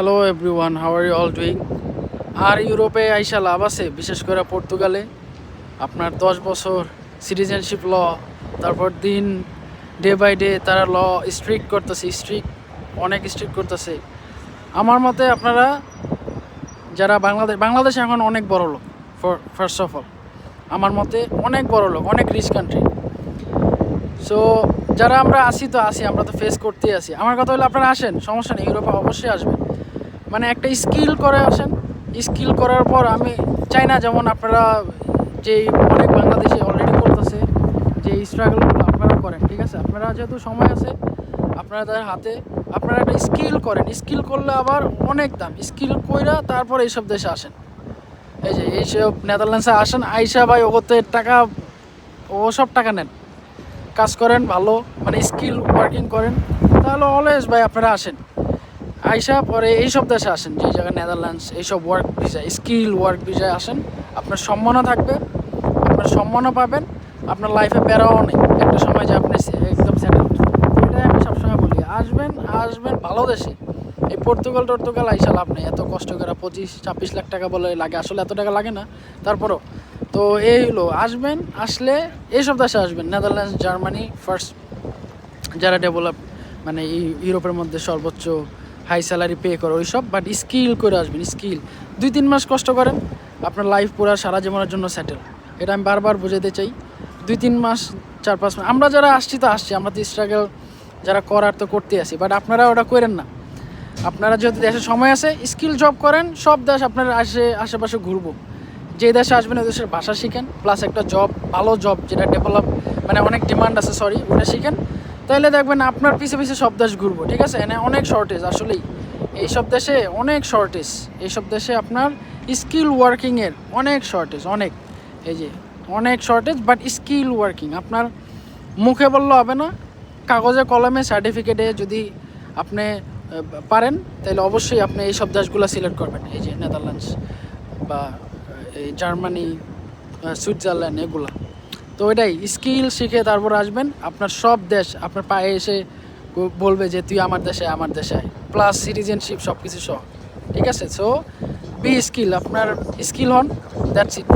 Hello everyone how are you all doing আর ইউরোপে আইসা লাভ আছে, বিশেষ করে পর্তুগালে। আপনার দশ বছর সিটিজেনশিপ ল তারপর দিন ডে বাই ডে তারা ল স্ট্রিক্ট করতেছে স্ট্রিক্ট অনেক স্ট্রিক্ট করতেছে। আমার মতে আপনারা, যারা বাংলাদেশ বাংলাদেশে এখন অনেক বড় লোক ফার্স্ট অফ অল আমার মতে অনেক বড় লোক, অনেক রিচ কান্ট্রি সো যারা আমরা আসি তো আসি আমরা তো ফেস করতেই আসি আমার কথা হলো আপনারা আসেন, সমস্যা নেই, ইউরোপে অবশ্যই আসবেন। মানে একটা স্কিল করে আসেন। স্কিল করার পর আমি চাই না যেমন আপনারা যে অনেক বাংলাদেশে অলরেডি করতেছে, যে স্ট্রাগলগুলো আপনারা করেন, ঠিক আছে? আপনারা যেহেতু সময় আছে আপনাদের হাতে, আপনারা একটা স্কিল করেন। স্কিল করলে আবার অনেক দাম। স্কিল কইরা তারপর এইসব দেশে আসেন। এই যে, এইসব নেদারল্যান্ডসে আসেন, আইসা ভাই ওগোতে টাকা, ও সব টাকা নেন। কাজ করেন, ভালো মানে স্কিল ওয়ার্কিং করেন। তাহলে অলওয়েজ ভাই আপনারা আসেন। আইসা পরে এইসব দেশে আসেন, যে জায়গায় নেদারল্যান্ডস এইসব ওয়ার্ক ভিসা স্কিল ওয়ার্ক ভিসায় আসেন, আপনার সম্মানও থাকবে, আপনার সম্মানও পাবেন, আপনার লাইফে বেড়াও নেই। একটা সময় যে আপনি একদম সেটেল এটাই আমি সবসময় বলি, আসবেন আসবেন ভালো দেশে। এই পর্তুগাল টর্তুগাল আইসা লাভ নেই, এত কষ্ট করে পঁচিশ, ছাব্বিশ লাখ টাকা বলে লাগে, আসলে এত টাকা লাগে না। তারপরও, তো এই হলো, আসবেন, আসলে এইসব দেশে আসবেন। নেদারল্যান্ডস জার্মানি ফার্স্ট যারা ডেভেলপ মানে ইউরোপের মধ্যে সর্বোচ্চ হাই স্যালারি পে করে ওইসব বাট স্কিল করে আসবেন স্কিল দুই তিন মাস কষ্ট করেন, আপনার লাইফ পুরো সারা জীবনের জন্য সেটেল এটা আমি বারবার বোঝাতে চাই। দুই তিন মাস, চার পাঁচ মাস, আমরা যারা আসছি তো আসছি, আমরা তো স্ট্রাগল যারা করার তো করতে আসি বাট আপনারা ওটা করেন না। আপনারা যেহেতু দেশে সময় আছে স্কিল জব করেন, সব দেশ আপনার আসে, আশেপাশে ঘুরবো। যে দেশে আসবেন, ওই দেশের ভাষা শিখেন প্লাস একটা জব ভালো জব যেটা ডেভেলপ মানে অনেক ডিমান্ড আছে সরি ওটা শিখেন। তাহলে দেখবেন আপনার পিছে পিছে সব দেশ ঘুরবো, ঠিক আছে? এনে অনেক শর্টেজ আসলেই। এইসব দেশে অনেক শর্টেজ এইসব দেশে আপনার স্কিল ওয়ার্কিংয়ের অনেক শর্টেজ অনেক। এই যে, অনেক শর্টেজ বাট স্কিল ওয়ার্কিং আপনার মুখে বললে হবে না, কাগজে, কলমে সার্টিফিকেটে যদি আপনি পারেন, তাহলে অবশ্যই আপনি এই সব দেশগুলো সিলেক্ট করবেন। এই যে নেদারল্যান্ডস বা এই জার্মানি সুইজারল্যান্ড এগুলা। তো ওইটাই স্কিল শিখে তারপর আসবেন। আপনার সব দেশ, আপনার পায়ে এসে বলবে যে তুই আমার দেশে আমার দেশে প্লাস সিটিজেনশিপ সব কিছু সহ। ঠিক আছে? সো বি স্কিল আপনার স্কিল হন দ্যাটস ইট